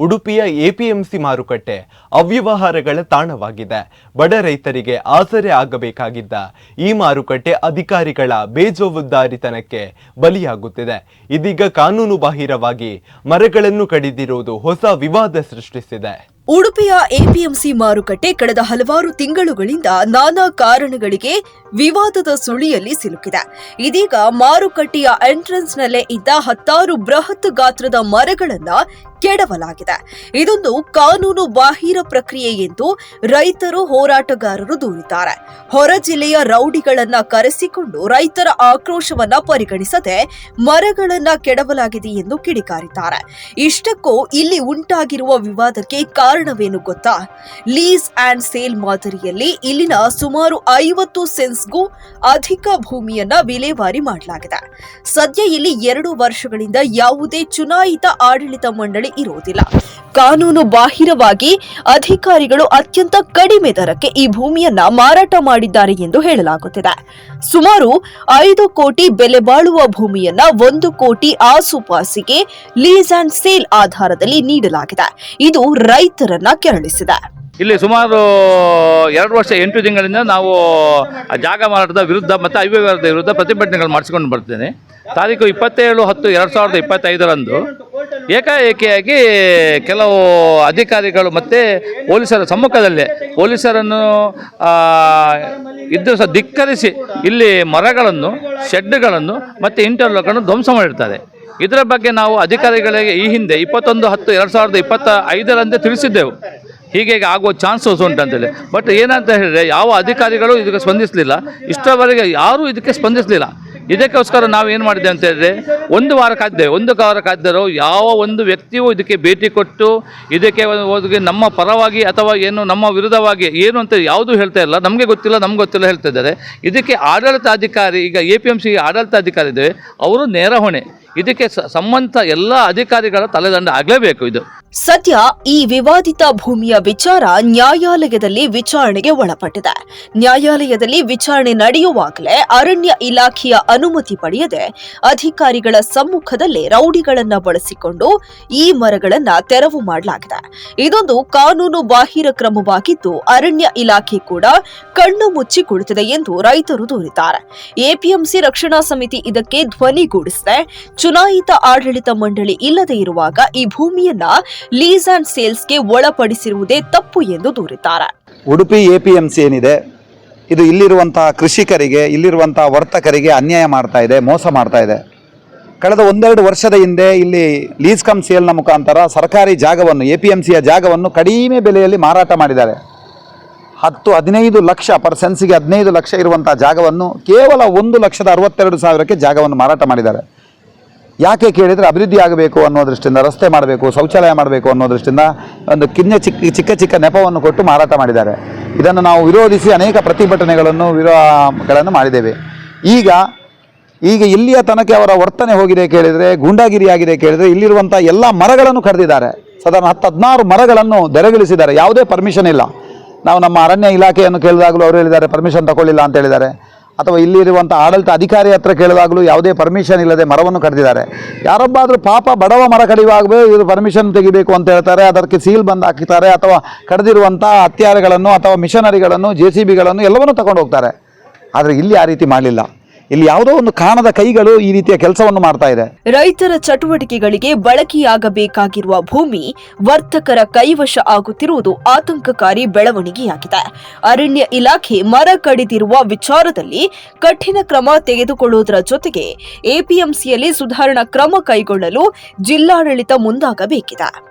ಉಡುಪಿಯ ಎಪಿಎಂಸಿ ಮಾರುಕಟ್ಟೆ ಅವ್ಯವಹಾರಗಳ ತಾಣವಾಗಿದೆ. ಬಡ ರೈತರಿಗೆ ಆಸರೆ ಆಗಬೇಕಾಗಿದ್ದ ಈ ಮಾರುಕಟ್ಟೆ ಅಧಿಕಾರಿಗಳ ಬೇಜವಾಬ್ದಾರಿತನಕ್ಕೆ ಬಲಿಯಾಗುತ್ತಿದೆ. ಇದೀಗ ಕಾನೂನು ಬಾಹಿರವಾಗಿ ಮರಗಳನ್ನು ಕಡಿದಿರುವುದು ಹೊಸ ವಿವಾದ ಸೃಷ್ಟಿಸಿದೆ. ಉಡುಪಿಯ ಎಪಿಎಂಸಿ ಮಾರುಕಟ್ಟೆ ಕಳೆದ ಹಲವಾರು ತಿಂಗಳುಗಳಿಂದ ನಾನಾ ಕಾರಣಗಳಿಗೆ ವಿವಾದದ ಸುಳಿಯಲ್ಲಿ ಸಿಲುಕಿದೆ. ಇದೀಗ ಮಾರುಕಟ್ಟೆಯ ಎಂಟ್ರೆನ್ಸ್ನಲ್ಲೇ ಇದ್ದ ಹತ್ತಾರು ಬೃಹತ್ ಗಾತ್ರದ ಮರಗಳನ್ನ ಕೆಡವಲಾಗಿದೆ. ಇದೊಂದು ಕಾನೂನು ಬಾಹಿರ ಪ್ರಕ್ರಿಯೆ ಎಂದು ರೈತರು ಹೋರಾಟಗಾರರು ದೂರಿದ್ದಾರೆ. ಹೊರ ಜಿಲ್ಲೆಯ ರೌಡಿಗಳನ್ನ ಕರೆಸಿಕೊಂಡು ರೈತರ ಆಕ್ರೋಶವನ್ನ ಪರಿಗಣಿಸದೆ ಮರಗಳನ್ನ ಕೆಡವಲಾಗಿದೆ ಎಂದು ಕಿಡಿಕಾರಿದ್ದಾರೆ. ಇಷ್ಟಕ್ಕೂ ಇಲ್ಲಿ ಉಂಟಾಗಿರುವ ವಿವಾದಕ್ಕೆ ಕಾರಣವೇನು ಗೊತ್ತಾ? ಲೀಸ್ ಆ್ಯಂಡ್ ಸೇಲ್ ಮಾದರಿಯಲ್ಲಿ ಇಲ್ಲಿನ ಸುಮಾರು ಐವತ್ತು ಸೆನ್ಸ್ಗೂ ಅಧಿಕ ಭೂಮಿಯನ್ನ ವಿಲೇವಾರಿ ಮಾಡಲಾಗಿದೆ. ಸದ್ಯ ಇಲ್ಲಿ ಎರಡು ವರ್ಷಗಳಿಂದ ಯಾವುದೇ ಚುನಾಯಿತ ಆಡಳಿತ ಮಂಡಳಿ ಇರುವುದಿಲ್ಲ. ಕಾನೂನು ಬಾಹಿರವಾಗಿ ಅಧಿಕಾರಿಗಳು ಅತ್ಯಂತ ಕಡಿಮೆ ದರಕ್ಕೆ ಈ ಭೂಮಿಯನ್ನ ಮಾರಾಟ ಮಾಡಿದ್ದಾರೆ ಎಂದು ಹೇಳಲಾಗುತ್ತಿದೆ. ಸುಮಾರು ಐದು ಕೋಟಿ ಬೆಲೆ ಬಾಳುವ ಭೂಮಿಯನ್ನ ಒಂದು ಕೋಟಿ ಆಸುಪಾಸಿಗೆ ಲೀಸ್ ಆ್ಯಂಡ್ ಸೇಲ್ ಆಧಾರದಲ್ಲಿ ನೀಡಲಾಗಿದೆ. ಇದು ರೈತರನ್ನ ಕೆರಳಿಸಿದೆ. ಇಲ್ಲಿ ಸುಮಾರು ಎರಡು ವರ್ಷ ಎಂಟು ತಿಂಗಳಿಂದ ನಾವು ಜಾಗ ಮಾರಾಟದ ವಿರುದ್ಧ ಮತ್ತು ಅವ್ಯವಹಾರದ ವಿರುದ್ಧ ಪ್ರತಿಭಟನೆಗಳು ಮಾಡಿಸಿಕೊಂಡು ಬರ್ತೇನೆ ತಾರೀಕು ಇಪ್ಪತ್ತೇಳು ಹತ್ತು ಎರಡು ಸಾವಿರದ ಇಪ್ಪತ್ತೈದರಂದು ಏಕಾಏಕಿಯಾಗಿ ಕೆಲವು ಅಧಿಕಾರಿಗಳು ಮತ್ತು ಪೊಲೀಸರ ಸಮ್ಮುಖದಲ್ಲೇ ಪೊಲೀಸರನ್ನು ಇದ್ದರೂ ಇದ್ದು ಸಹ ಧಿಕ್ಕರಿಸಿ ಇಲ್ಲಿ ಮರಗಳನ್ನು ಶೆಡ್ಗಳನ್ನು ಮತ್ತು ಇಂಟರ್ಲೋಕನ್ನು ಧ್ವಂಸ ಮಾಡಿರ್ತಾರೆ. ಇದರ ಬಗ್ಗೆ ನಾವು ಅಧಿಕಾರಿಗಳಿಗೆ ಈ ಹಿಂದೆ ಇಪ್ಪತ್ತೊಂದು ಹತ್ತು ಎರಡು ಸಾವಿರದ ಇಪ್ಪತ್ತ ಐದರಂತೆ ತಿಳಿಸಿದ್ದೆವು. ಹೀಗೆ ಆಗುವ ಚಾನ್ಸಸ್ ಉಂಟಂತೇಳಿ ಬಟ್ ಏನಂತ ಹೇಳಿದ್ರೆ ಯಾವ ಅಧಿಕಾರಿಗಳು ಇದಕ್ಕೆ ಸ್ಪಂದಿಸಲಿಲ್ಲ. ಇಷ್ಟರವರೆಗೆ ಯಾರೂ ಇದಕ್ಕೆ ಸ್ಪಂದಿಸಲಿಲ್ಲ. ಇದಕ್ಕೋಸ್ಕರ ನಾವು ಏನು ಮಾಡಿದ್ದೇವೆ ಅಂತ ಹೇಳಿದ್ರೆ, ಒಂದು ವಾರ ಕಾದ್ದೆ ಒಂದು ವಾರ ಕಾದ್ದರೂ ಯಾವ ಒಂದು ವ್ಯಕ್ತಿಯೂ ಇದಕ್ಕೆ ಭೇಟಿ ಕೊಟ್ಟು ಇದಕ್ಕೆ ಒಂದು- ಒಂದು ನಮ್ಮ ಪರವಾಗಿ ಅಥವಾ ಏನು ನಮ್ಮ ವಿರುದ್ಧವಾಗಿ ಏನು ಅಂತ ಯಾವುದೂ ಹೇಳ್ತಾ ಇಲ್ಲ. ನಮಗೆ ಗೊತ್ತಿಲ್ಲ, ನಮ್ಗೆ ಗೊತ್ತಿಲ್ಲ ಹೇಳ್ತಾ ಇದ್ದಾರೆ. ಇದಕ್ಕೆ ಆಡಳಿತಾಧಿಕಾರಿ, ಈಗ ಎ ಪಿ ಎಂ ಸಿ ಆಡಳಿತಾಧಿಕಾರಿ ಇದ್ದೇವೆ. ಅವರು ನೇರ ಹೊಣೆ. ಇದಕ್ಕೆ ಸಂಬಂಧ ಎಲ್ಲ ಅಧಿಕಾರಿಗಳ ತಲೆದಂಡ ಆಗಲೇಬೇಕು ಇದು. ಸದ್ಯ ಈ ವಿವಾದಿತ ಭೂಮಿಯ ವಿಚಾರ ನ್ಯಾಯಾಲಯದಲ್ಲಿ ವಿಚಾರಣೆಗೆ ಒಳಪಟ್ಟಿದೆ. ನ್ಯಾಯಾಲಯದಲ್ಲಿ ವಿಚಾರಣೆ ನಡೆಯುವಾಗಲೇ ಅರಣ್ಯ ಇಲಾಖೆಯ ಅನುಮತಿ ಪಡೆಯದೆ ಅಧಿಕಾರಿಗಳ ಸಮ್ಮುಖದಲ್ಲಿ ರೌಡಿಗಳನ್ನ ಬಳಸಿಕೊಂಡು ಈ ಮರಗಳನ್ನ ತೆರವು ಮಾಡಲಾಗಿದೆ. ಇದೊಂದು ಕಾನೂನು ಬಾಹಿರ ಕ್ರಮವಾಗಿದ್ದು ಅರಣ್ಯ ಇಲಾಖೆ ಕೂಡ ಕಣ್ಣು ಮುಚ್ಚಿ ಕುಳಿತಿದೆ ಎಂದು ರೈತರು ದೂರಿದ್ದಾರೆ. ಎಪಿಎಂಸಿ ರಕ್ಷಣಾ ಸಮಿತಿ ಇದಕ್ಕೆ ಧ್ವನಿಗೂಡಿಸಿದೆ. ಚುನಾಯಿತ ಆಡಳಿತ ಮಂಡಳಿ ಇಲ್ಲದೆ ಇರುವಾಗ ಈ ಭೂಮಿಯನ್ನ ಲೀಸ್ ಅಂಡ್ ಸೇಲ್ಸ್ಗೆ ಒಳಪಡಿಸಿರುವುದೇ ತಪ್ಪು ಎಂದು ದೂರಿದ್ದಾರೆ. ಉಡುಪಿ ಎಪಿಎಂಸಿ ಏನಿದೆ? ಇದು ಇಲ್ಲಿರುವಂತಹ ಕೃಷಿಕರಿಗೆ, ಇಲ್ಲಿರುವಂತಹ ವರ್ತಕರಿಗೆ ಅನ್ಯಾಯ ಮಾಡ್ತಾ ಇದೆ, ಮೋಸ ಮಾಡ್ತಾ ಇದೆ. ಕಳೆದ ಒಂದೆರಡು ವರ್ಷದ ಹಿಂದೆ ಇಲ್ಲಿ ಲೀಸ್ ಕಮ್ ಸೇಲ್ನ ಮುಖಾಂತರ ಸರ್ಕಾರಿ ಜಾಗವನ್ನು ಎ ಪಿ ಎಂ ಸಿಯ ಜಾಗವನ್ನು ಕಡಿಮೆ ಬೆಲೆಯಲ್ಲಿ ಮಾರಾಟ ಮಾಡಿದ್ದಾರೆ. ಹತ್ತು, ಹದಿನೈದು ಲಕ್ಷ ಪರ್ ಸೆನ್ಸಿಗೆ ಹದಿನೈದು ಲಕ್ಷ ಇರುವಂಥ ಜಾಗವನ್ನು ಕೇವಲ ಒಂದು ಲಕ್ಷದ ಅರವತ್ತೆರಡು ಸಾವಿರಕ್ಕೆ ಜಾಗವನ್ನು ಮಾರಾಟ ಮಾಡಿದ್ದಾರೆ. ಯಾಕೆ ಕೇಳಿದರೆ ಅಭಿವೃದ್ಧಿ ಆಗಬೇಕು ಅನ್ನೋ ದೃಷ್ಟಿಯಿಂದ, ರಸ್ತೆ ಮಾಡಬೇಕು, ಶೌಚಾಲಯ ಮಾಡಬೇಕು ಅನ್ನೋ ದೃಷ್ಟಿಯಿಂದ ಒಂದು ಕಿನ್ನ ಚಿಕ್ಕ ಚಿಕ್ಕ ಚಿಕ್ಕ ನೆಪವನ್ನು ಕೊಟ್ಟು ಮಾರಾಟ ಮಾಡಿದ್ದಾರೆ. ಇದನ್ನು ನಾವು ವಿರೋಧಿಸಿ ಅನೇಕ ಪ್ರತಿಭಟನೆಗಳನ್ನು, ವಿರೋಧಗಳನ್ನು ಮಾಡಿದ್ದೇವೆ. ಈಗ ಈಗ ಇಲ್ಲಿಯ ತನಕ ಅವರ ವರ್ತನೆ ಹೋಗಿದೆ ಕೇಳಿದರೆ ಗೂಂಡಾಗಿರಿ ಆಗಿದೆ ಕೇಳಿದರೆ, ಇಲ್ಲಿರುವಂಥ ಎಲ್ಲ ಮರಗಳನ್ನು ಕರೆದಿದ್ದಾರೆ ಸಾಧಾರಣ ಹತ್ತು, ಹದಿನಾರು ಮರಗಳನ್ನು ದೆರೆಗಿಳಿಸಿದ್ದಾರೆ. ಯಾವುದೇ ಪರ್ಮಿಷನ್ ಇಲ್ಲ. ನಾವು ನಮ್ಮ ಅರಣ್ಯ ಇಲಾಖೆಯನ್ನು ಕೇಳಿದಾಗಲೂ ಅವರು ಹೇಳಿದ್ದಾರೆ ಪರ್ಮಿಷನ್ ತಗೊಳ್ಳಿಲ್ಲ ಅಂತ ಹೇಳಿದ್ದಾರೆ. ಅಥವಾ ಇಲ್ಲಿರುವಂಥ ಆಡಳಿತ ಅಧಿಕಾರಿ ಹತ್ರ ಕೇಳಿದಾಗಲೂ ಯಾವುದೇ ಪರ್ಮಿಷನ್ ಇಲ್ಲದೆ ಮರವನ್ನು ಕಡಿದಿದ್ದಾರೆ. ಯಾರೊಬ್ಬಾದರೂ ಪಾಪ ಬಡವ ಮರ ಕಡಿಯುವಾಗಲೇ ಇವರು ಪರ್ಮಿಷನ್ ತೆಗಿಬೇಕು ಅಂತ ಹೇಳ್ತಾರೆ, ಅದಕ್ಕೆ ಸೀಲ್ ಬಂದು ಹಾಕಿದ್ದಾರೆ ಅಥವಾ ಕಡಿದಿರುವಂಥ ಹತ್ಯಾರಗಳನ್ನು ಅಥವಾ ಮಿಷನರಿಗಳನ್ನು ಜೆ ಸಿ ಬಿಗಳನ್ನು ಎಲ್ಲವನ್ನೂ ತಗೊಂಡು ಹೋಗ್ತಾರೆ ಆದರೆ ಇಲ್ಲಿ ಆ ರೀತಿ ಮಾಡಲಿಲ್ಲ. ಇಲ್ಲಿ ಯಾವುದೋ ಒಂದು ಕಾಣದ ಕೈಗಳು ಈ ರೀತಿಯ ಕೆಲಸವನ್ನು ಮಾಡ್ತಾ ಇದೆ. ರೈತರ ಚಟುವಟಿಕೆಗಳಿಗೆ ಬಳಕೆಯಾಗಬೇಕಾಗಿರುವ ಭೂಮಿ ವರ್ತಕರ ಕೈವಶ ಆಗುತ್ತಿರುವುದು ಆತಂಕಕಾರಿ ಬೆಳವಣಿಗೆಯಾಗಿದೆ. ಅರಣ್ಯ ಇಲಾಖೆ ಮರ ಕಡಿದಿರುವ ವಿಚಾರದಲ್ಲಿ ಕಠಿಣ ಕ್ರಮ ತೆಗೆದುಕೊಳ್ಳುವುದರ ಜೊತೆಗೆ ಎಪಿಎಂಸಿಯಲ್ಲಿ ಸುಧಾರಣಾ ಕ್ರಮ ಕೈಗೊಳ್ಳಲು ಜಿಲ್ಲಾಡಳಿತ ಮುಂದಾಗಬೇಕಿದೆ.